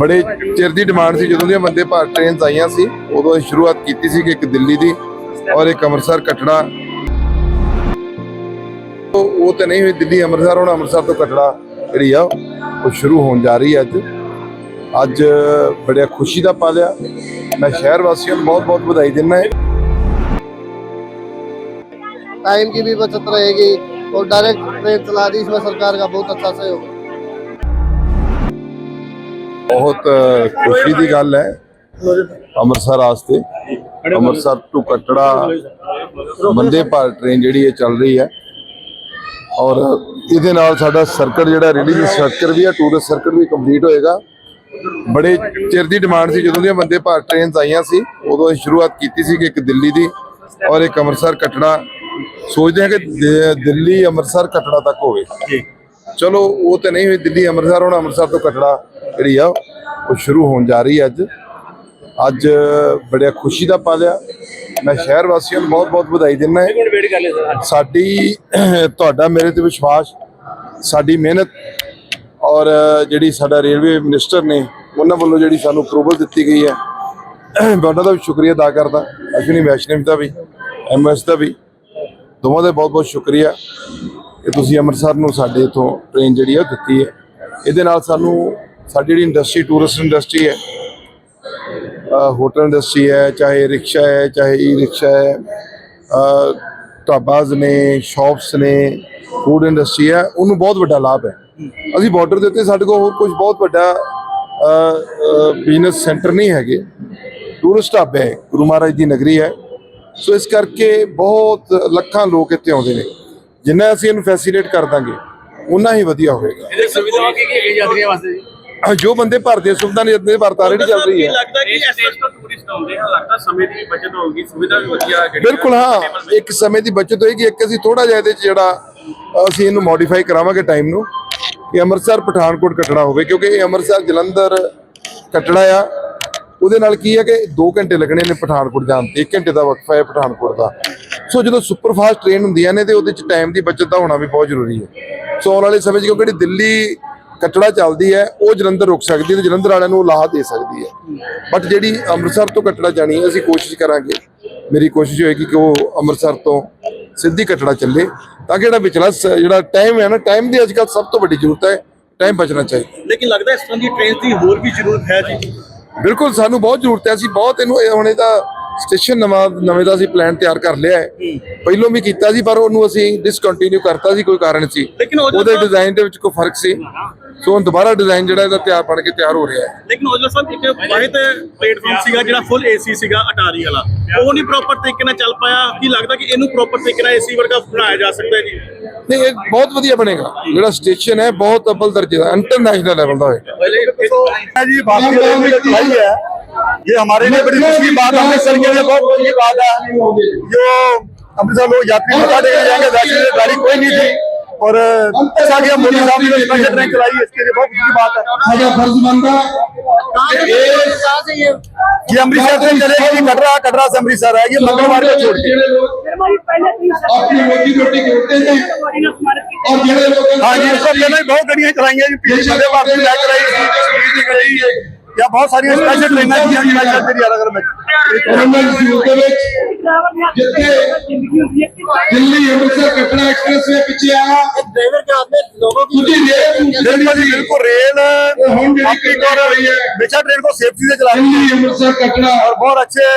ਬੜੇ ਚਿਰ ਦੀ ਡਿਮਾਂਡ ਸੀ ਜਦੋਂ ਦੀਆਂ ਬੰਦੇ ਭਾਰਤ ਟ੍ਰੇਨਸ ਆਈਆਂ ਸੀ ਉਦੋਂ ਅਸੀਂ ਸ਼ੁਰੂਆਤ ਕੀਤੀ ਸੀ ਕਿ ਇੱਕ ਦਿੱਲੀ ਦੀ ਔਰ ਇੱਕ ਅੰਮ੍ਰਿਤਸਰ ਕਟੜਾ ਉਹ ਉਹ ਤੇ ਨਹੀਂ ਹੋਈ ਦਿੱਲੀ ਅੰਮ੍ਰਿਤਸਰ ਹੁਣ ਅੰਮ੍ਰਿਤਸਰ ਤੋਂ ਕਟੜਾ ਜਿਹੜੀ ਆ ਉਹ ਸ਼ੁਰੂ ਹੋਣ ਜਾ ਰਹੀ ਹੈ ਅੱਜ ਅੱਜ ਬੜਿਆ ਖੁਸ਼ੀ ਦਾ ਪਲ ਆ ਮੈਂ ਸ਼ਹਿਰ ਵਾਸੀਆਂ ਨੂੰ ਬਹੁਤ ਬਹੁਤ ਵਧਾਈ ਦਿੰਦਾ ਹਾਂ टाइम की भी बचत रहेगी और डायरेक्ट ट्रेन चला दी इसमें सरकार का बहुत अच्छा सहयोग है ਬਹੁਤ ਖੁਸ਼ੀ ਦੀ ਗੱਲ ਹੈ ਅੰਮ੍ਰਿਤਸਰ ਵਾਸਤੇ। ਅੰਮ੍ਰਿਤਸਰ ਤੋਂ ਕਟੜਾ ਬੰਦੇ ਭਾਰਤ ਟ੍ਰੇਨ ਜਿਹੜੀ ਇਹ ਚੱਲ ਰਹੀ ਹੈ। ਔਰ ਇਹਦੇ ਨਾਲ ਸਾਡਾ ਸਰਕਟ ਜਿਹੜਾ ਰਿਲੀਜੀਅਸ ਸਰਕਟ ਵੀ ਹੈ ਟੂਰਿਸਟ ਸਰਕਟ ਵੀ ਕੰਪਲੀਟ ਹੋਏਗਾ। ਬੜੇ ਚਿਰ ਦੀ ਡਿਮਾਂਡ ਸੀ ਜਦੋਂ ਦੀਆਂ ਬੰਦੇ ਭਾਰਤ ਟ੍ਰੇਨਸ ਆਈਆਂ ਸੀ ਉਦੋਂ ਅਸੀਂ ਸ਼ੁਰੂਆਤ ਕੀਤੀ ਸੀ ਕਿ ਇੱਕ ਦਿੱਲੀ ਦੀ ਔਰ ਇੱਕ ਅੰਮ੍ਰਿਤਸਰ ਕਟੜਾ। ਸੋਚਦੇ ਹਾਂ ਕਿ ਦਿੱਲੀ ਅੰਮ੍ਰਿਤਸਰ ਕਟੜਾ ਤੱਕ ਹੋਵੇ। ਚਲੋ ਉਹ ਤੇ ਨਹੀਂ ਹੋਈ ਦਿੱਲੀ ਅੰਮ੍ਰਿਤਸਰ ਹੁਣ ਅੰਮ੍ਰਿਤਸਰ ਤੋਂ ਕਟੜਾ ਜਿਹੜੀ ਆ ਉਹ ਸ਼ੁਰੂ ਹੋਣ ਜਾ ਰਹੀ ਹੈ ਅੱਜ। ਅੱਜ ਬੜਿਆ ਖੁਸ਼ੀ ਦਾ ਪਲ ਆ। ਮੈਂ ਸ਼ਹਿਰ ਵਾਸੀਆਂ ਨੂੰ ਬਹੁਤ ਬਹੁਤ ਵਧਾਈ ਦਿੰਦਾ ਸਾਡੀ ਤੁਹਾਡਾ ਮੇਰੇ ਤੇ ਵਿਸ਼ਵਾਸ ਸਾਡੀ ਮਿਹਨਤ ਔਰ ਜਿਹੜੀ ਸਾਡਾ ਰੇਲਵੇ ਮਿਨਿਸਟਰ ਨੇ ਉਹਨਾਂ ਵੱਲੋਂ ਜਿਹੜੀ ਸਾਨੂੰ ਅਪਰੂਵਲ ਦਿੱਤੀ ਗਈ ਹੈ ਉਹਨਾਂ ਦਾ ਵੀ ਸ਼ੁਕਰੀਆ ਅਦਾ ਕਰਦਾ। ਅਸ਼ਵਨੀ ਵੈਸ਼ਨਵ ਦਾ ਵੀ ਐਮਐਸ ਦਾ ਵੀ ਦੋਵਾਂ ਦਾ ਬਹੁਤ ਬਹੁਤ ਸ਼ੁਕਰੀਆ। ਕਿ ਤੁਸੀਂ ਅੰਮ੍ਰਿਤਸਰ ਨੂੰ ਸਾਡੇ ਇਥੋਂ ਟ੍ਰੇਨ ਜਿਹੜੀ ਆ ਉਹ ਦਿੱਤੀ ਹੈ। ਇਹਦੇ ਨਾਲ ਸਾਨੂੰ ਸਾਡੀ ਜਿਹੜੀ ਇੰਡਸਟਰੀ ਟੂਰਿਸਟ ਇੰਡਸਟਰੀ ਹੈ ਹੋਟਲ ਇੰਡਸਟਰੀ ਹੈ, ਚਾਹੇ ਰਿਕਸ਼ਾ ਹੈ, ਚਾਹੇ ਈ ਰਿਕਸ਼ਾ ਹੈ ਢਾਬਾਜ਼ ਨੇ ਸ਼ਾਪਸ ਨੇ ਫੂਡ ਇੰਡਸਟਰੀ ਹੈ, ਉਹਨੂੰ ਬਹੁਤ ਵੱਡਾ ਲਾਭ ਹੈ। ਅਸੀਂ ਬਾਰਡਰ ਦੇ ਉੱਤੇ ਸਾਡੇ ਕੋਲ ਹੋਰ ਕੁਝ ਬਹੁਤ ਵੱਡਾ ਬਿਜ਼ਨਸ ਸੈਂਟਰ ਨਹੀਂ ਹੈਗੇ। ਟੂਰਿਸਟ ਹੱਬ ਹੈ, ਗੁਰੂ ਮਹਾਰਾਜ ਦੀ ਨਗਰੀ ਹੈ। ਸੋ ਇਸ ਕਰਕੇ ਬਹੁਤ ਲੱਖਾਂ ਲੋਕ ਇੱਥੇ ਆਉਂਦੇ ਨੇ, ਜਿੰਨਾ ਅਸੀਂ ਇਹਨੂੰ ਫੈਸਿਲਿਟੇਟ ਕਰ ਦਾਂਗੇ ਉਨਾ ਹੀ ਵਧੀਆ ਹੋਵੇਗਾ ਇਹਦੇ ਸੁਵਿਧਾਵਾਂ ਕੀ ਕੀ ਹੈਗੀ ਯਾਤਰੀਆਂ ਵਾਸਤੇ ਜੀ ਬੰਦੇ ਭਰਦੇ ਸੁਵਿਧਾ ਨੇ ਜਦ ਭਾਰਤ ਆਲਰੇਡੀ ਚੱਲ ਰਹੀ ਹੈ। ਲੱਗਦਾ ਕਿ ਇਸ ਤੋਂ ਟੂਰਿਸਟ ਆਉਂਦੇ ਆ ਲੱਗਦਾ ਸਮੇਂ ਦੀ ਵੀ ਬਚਤ ਹੋਊਗੀ ਸੁਵਿਧਾ ਵੀ ਵਧੀਆ ਜਿਹੜੀ ਬਿਲਕੁਲ ਹਾਂ ਇੱਕ ਸਮੇਂ ਦੀ ਬਚਤ ਹੋਏਗੀ ਇੱਕ ਅਸੀਂ ਥੋੜਾ ਜਿਹਾ ਇਹਦੇ ਚ ਜਿਹੜਾ ਅਸੀਂ ਇਹਨੂੰ ਮੋਡੀਫਾਈ ਕਰਾਵਾਂਗੇ ਟਾਈਮ ਨੂੰ ਕਿ ਅੰਮ੍ਰਿਤਸਰ ਪਠਾਨਕੋਟ ਕੱਟਣਾ ਹੋਵੇ ਕਿਉਂਕਿ ਇਹ ਅੰਮ੍ਰਿਤਸਰ ਜਲੰਧਰ ਕੱਟਣਾ ਆ। ਉਹਦੇ ਨਾਲ ਕੀ ਹੈ ਕਿ 2 ਘੰਟੇ ਲੱਗਣੇ ਨੇ ਪਠਾਨਕੋਟ ਜਾਣ ਤੇ 1 ਘੰਟੇ ਦਾ ਵਕਫਾ ਹੈ ਪਠਾਨਕੋਟ ਦਾ। ਸੋ ਜਦੋਂ ਸੁਪਰ ਫਾਸਟ ਟ੍ਰੇਨ ਹੁੰਦੀਆਂ ਨੇ ਤੇ ਉਹਦੇ ਚ ਟਾਈਮ ਦੀ ਬਚਤ ਦਾ ਹੋਣਾ ਵੀ ਬਹੁਤ ਜ਼ਰੂਰੀ ਹੈ। ਸੋ ਆਉਣ ਵਾਲੇ ਸਮੇਂ 'ਚ ਕਿਉਂਕਿ ਜਿਹੜੀ ਦਿੱਲੀ ਕੱਟੜਾ ਚੱਲਦੀ ਹੈ ਉਹ ਜਲੰਧਰ ਰੁਕ ਸਕਦੀ ਹੈ ਤੇ ਜਲੰਧਰ ਵਾਲਿਆਂ ਨੂੰ ਲਾਹਾ ਦੇ ਸਕਦੀ ਹੈ। ਬਟ ਜਿਹੜੀ ਅੰਮ੍ਰਿਤਸਰ ਤੋਂ ਕੱਟੜਾ ਜਾਣੀ ਹੈ ਅਸੀਂ ਕੋਸ਼ਿਸ਼ ਕਰਾਂਗੇ। ਮੇਰੀ ਕੋਸ਼ਿਸ਼ ਹੋਏਗੀ ਕਿ ਉਹ ਅੰਮ੍ਰਿਤਸਰ ਤੋਂ ਸਿੱਧੀ ਕੱਟੜਾ ਚੱਲੇ ਤਾਂ ਕਿ ਜਿਹੜਾ ਵਿਚਲਾ ਜਿਹੜਾ ਟਾਈਮ ਹੈ ਨਾ ਟਾਈਮ ਦੀ ਅੱਜਕੱਲ ਸਭ ਤੋਂ ਵੱਡੀ ਜ਼ਰੂਰਤ ਹੈ ਟਾਈਮ ਬਚਣਾ ਚਾਹੀਦਾ। ਲੇਕਿਨ ਲੱਗਦਾ ਇਸ ਤਰ੍ਹਾਂ ਦੀ ਟ੍ਰੇਨ ਦੀ ਹੋਰ ਵੀ ਜ਼ਰੂਰਤ ਹੈ ਜੀ। ਬਿਲਕੁਲ ਸਾਨੂੰ ਬਹੁਤ ਜ਼ਰੂਰਤ ਹੈ ਅਸੀਂ ਬਹੁਤ ਇਹਨੂੰ ਇਹ ਹੁਣ ਇਹਦਾ ਸਟੇਸ਼ਨ ਨਵਾਂ ਨਵੇਂ ਦਾ ਅਸੀਂ ਪਲਾਨ ਤਿਆਰ ਕਰ ਲਿਆ ਹੈ ਪਹਿਲਾਂ ਵੀ ਕੀਤਾ ਸੀ ਪਰ ਉਹਨੂੰ ਅਸੀਂ ਡਿਸਕੰਟੀਨਿਊ ਕਰਤਾ ਸੀ ਕੋਈ ਕਾਰਨ ਸੀ ਉਹਦੇ ਡਿਜ਼ਾਈਨ ਦੇ ਵਿੱਚ ਕੋਈ ਫ਼ਰਕ ਸੀ ਸੋ ਹੁਣ ਦੁਬਾਰਾ ਡਿਜ਼ਾਈਨ ਜਿਹੜਾ ਇਹਦਾ ਤਿਆਰ ਬਣ ਕੇ ਤਿਆਰ ਹੋ ਰਿਹਾ ਹੈ ਲੇਕਿਨ ਔਜਲਾ ਸਾਹਿਬ ਇੱਕ ਵਾਹਿਦ ਪਲੇਟਫਾਰਮ ਸੀਗਾ ਜਿਹੜਾ ਫੁੱਲ ਏਸੀ ਸੀਗਾ ਅਟਾਰੀ ਵਾਲਾ ਉਹ ਨਹੀਂ ਪ੍ਰੋਪਰ ਤਰੀਕੇ ਨਾਲ ਚੱਲ ਪਾਇਆ ਕੀ ਲੱਗਦਾ ਕਿ ਇਹਨੂੰ ਪ੍ਰੋਪਰ ਤਰੀਕੇ ਨਾਲ ਏਸੀ ਵਰਗਾ ਬਣਾਇਆ ਜਾ ਸਕਦਾ ਜੀ ਨਹੀਂ ਇਹ ਬਹੁਤ ਵਧੀਆ ਬਣੇਗਾ ਜਿਹੜਾ ਸਟੇਸ਼ਨ ਹੈ ਬਹੁਤ ਅਵਲ ਦਰਜੇ ਦਾ ਇੰਟਰਨੈਸ਼ਨਲ ਲੈਵਲ ਦਾ ਹੋਏਗਾ ਜੀ ਬਾਕੀ ਹੈ ये हमारे लिए बड़ी खुशी की बात अमृतसर के लिए बहुत खुशी बात है। जो अमृतसर लोग यात्री बता देकर जाएँगे वैसे गाड़ी कोई नहीं थी। और ऐसा कि मोदी साहब ने स्पेशल ट्रेन चलाई इसके लिए बहुत खुशी की बात है। ये अमृतसर से चलेगी कटरा कटरा से अमृतसर है ये मंगलवार को छोड़ के। हाँ। जी सब बहुत गड़िया चलाएँगे पिछले बार चलाई है या बहुत सारी स्पेशल ट्रेनें की हैं स्पेशल तेरी अलग अलग में ਉਹਨਾਂ ਦੀ ਜ਼ਰੂਰਤ ਦੇ ਵਿੱਚ ਜਿੱਥੇ ਦਿੱਲੀ ਅੰਮ੍ਰਿਤਸਰ ਕਟੜਾ ਐਕਸਪ੍ਰੈਸ ਵੇ ਪਿੱਛੇ ਆਇਆ ड्राइवर के हाथ में लोगों की ਤੁਸੀਂ ਰੇਲ बिल्कुल जी बिल्कुल रेल ਹੁਣ ਜਿਹੜੀ आपकी ਕਿੱਟ और ਰਹੀ ਹੈ हमेशा ट्रेन को सेफ्टी से चलानी है ਦਿੱਲੀ ਅੰਮ੍ਰਿਤਸਰ ਕਟੜਾ और बहुत अच्छे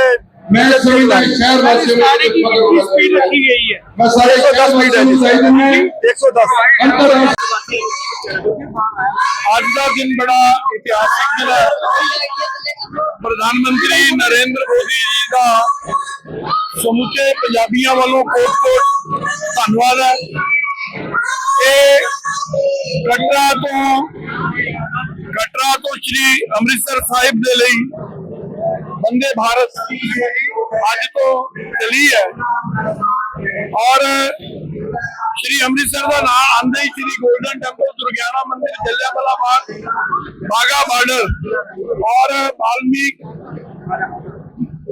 ਮੈਂ ਸਮਝਦਾ ਸ਼ਹਿਰ ਵਾਸੀਆਂ ਨੂੰ ਸਪੀਡ ਰੱਖੀ ਗਈ ਹੈ ਮੈਂ ਸਾਰੇ 110 ਸ਼ਹਿਰ स्पीड है ਵਾਸੀਆਂ ਨੂੰ ਅੱਜ ਦਾ ਦਿਨ ਬੜਾ ਇਤਿਹਾਸਿਕ ਦਿਨ ਹੈ। ਪ੍ਰਧਾਨ ਮੰਤਰੀ ਨਰਿੰਦਰ ਮੋਦੀ ਜੀ ਦਾ ਸਮੁੱਚੇ ਪੰਜਾਬੀਆਂ ਵੱਲੋਂ ਕੋਟ-ਕੋਟ ਧੰਨਵਾਦ ਹੈ। ਇਹ ਕਟਰਾ ਤੋਂ ਕਟਰਾ ਤੋਂ ਸ੍ਰੀ ਅੰਮ੍ਰਿਤਸਰ ਸਾਹਿਬ ਦੇ ਲਈ ਬੰਦੇ ਭਾਰਤ ਅੱਜ ਤੋਂ ਚਲੀ ਹੈ। ਔਰ ਸ੍ਰੀ ਅੰਮ੍ਰਿਤਸਰ ਦਾ ਨਾਮ ਆਂਦੇ ਹੀ ਸ੍ਰੀ ਗੋਲਡਨ ਟੈਂਪਲ दुर्गियाना मंदिर जलियावाला बाग बागा बॉर्डर और वाल्मीकि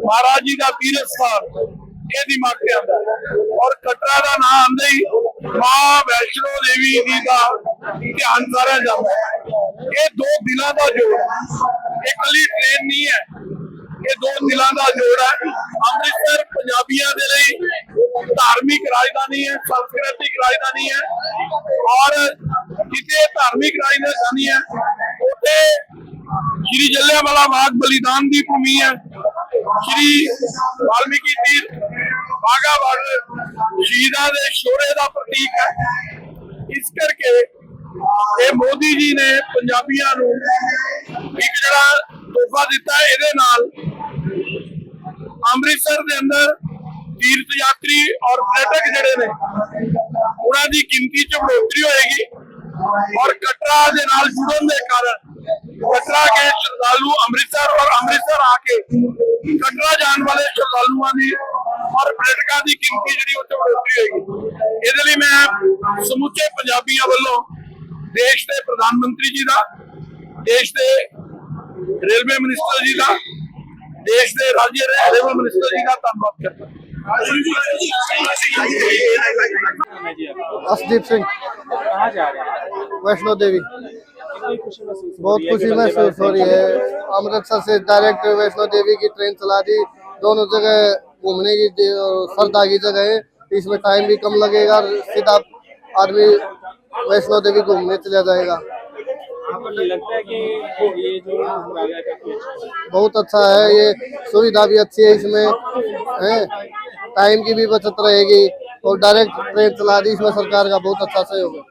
महाराज जी का तीर्थ स्थान ਇਹ ਦਿਮਾਗ ਤੇ ਆਉਂਦਾ। ਔਰ ਕਟਰਾ ਦਾ ਨਾਮ ਆਉਂਦਾ ਹੀ ਮਾਂ ਵੈਸ਼ਨੋ ਦੇਵੀ ਜੀ ਦਾ ਧਿਆਨ ਸਾਰਾ ਜਾਂਦਾ ਇਹ ਦੋ ਦਿਨਾਂ ਦਾ ਜੋੜ ਇਹ ਕੱਲੀ ਟ੍ਰੇਨ ਨਹੀਂ ਹੈ। ਇਹ ਦੋ ਦਿਨਾਂ ਦਾ ਜੋੜ ਹੈ। ਅੰਮ੍ਰਿਤਸਰ ਪੰਜਾਬੀਆਂ ਦੇ ਲਈ ਧਾਰਮਿਕ ਰਾਜਧਾਨੀ ਹੈ, ਸੰਸਕ੍ਰਿਤਿਕ ਰਾਜਧਾਨੀ ਹੈ ਔਰ ਜਿੱਥੇ ਧਾਰਮਿਕ ਰਾਜਧਾਨੀ ਹੈ, ਉੱਥੇ ਸ਼੍ਰੀ ਜਲਿਆਂਵਾਲਾ ਬਾਗ ਬਲੀਦਾਨ ਦੀ ਭੂਮੀ ਹੈ। ਸ਼੍ਰੀ ਵਾਲਮੀਕੀ ਤੀਰ ਬਾਗਾ ਬਾਰਡਰ ਸ਼ਹੀਦਾਂ ਦੇ ਸ਼ੋਰੇ ਦਾ ਪ੍ਰਤੀਕ ਹੈ। ਇਸ ਕਰਕੇ ਇਹ ਮੋਦੀ ਜੀ ਨੇ ਪੰਜਾਬੀਆਂ ਨੂੰ ਇੱਕ ਜਿਹੜਾ ਤੋਹਫਾ ਦਿੱਤਾ ਇਹਦੇ ਨਾਲ ਅੰਮ੍ਰਿਤਸਰ ਦੇ ਅੰਦਰ ਤੀਰਥ ਯਾਤਰੀ ਔਰ ਪਰਯਟਕ ਜਿਹੜੇ ਨੇ ਉਹਨਾਂ ਦੀ ਗਿਣਤੀ 'ਚ ਵਧੋਤਰੀ ਹੋਏਗੀ ਔਰ ਕਟਰਾ ਦੇ ਨਾਲ ਜੁੜਨ ਦੇ ਕਾਰਨ ਕਟਰਾ ਕੇ ਸ਼ਰਧਾਲੂ ਅੰਮ੍ਰਿਤਸਰ ਔਰ ਅੰਮ੍ਰਿਤਸਰ ਆ ਕੇ ਕਟਰਾ ਜਾਣ ਵਾਲੇ ਸ਼ਰਧਾਲੂਆਂ ਦੀ ਔਰ ਪਰਯਟਕਾਂ ਦੀ ਗਿਣਤੀ ਜਿਹੜੀ ਉਹ 'ਚ ਵਧੋਤਰੀ ਹੋਏਗੀ ਇਹਦੇ ਲਈ ਮੈਂ ਸਮੁੱਚੇ ਪੰਜਾਬੀਆਂ ਵੱਲੋਂ ਦੇਸ਼ ਦੇ ਪ੍ਰਧਾਨ ਮੰਤਰੀ ਜੀ ਦਾ ਦੇਸ਼ ਦੇ ਰੇਲਵੇ ਮਿਨਿਸਟਰ ਜੀ ਦਾ ਦੇਸ਼ ਦੇ ਰਾਜ ਦੇ ਰੇਲਵੇ ਮਿਨਿਸਟਰ ਜੀ ਦਾ ਧੰਨਵਾਦ ਕਰਦਾ अर्शदीप सिंह। कहाँ जा रहे हैं? वैष्णो देवी। बहुत खुशी महसूस हो रही है? अमृतसर से डायरेक्ट वैष्णो देवी की ट्रेन चला दी। दोनों जगह घूमने की श्रद्धा की जगह है। इसमें टाइम भी कम लगेगा सीधा आदमी वैष्णो देवी घूमने चला जाएगा। लगता है कि ये जो बहुत अच्छा है। ये सुविधा भी अच्छी है इसमें। है? टाइम की भी बचत रहेगी और डायरेक्ट ट्रेन चला दी इसमें सरकार का बहुत अच्छा सहयोग है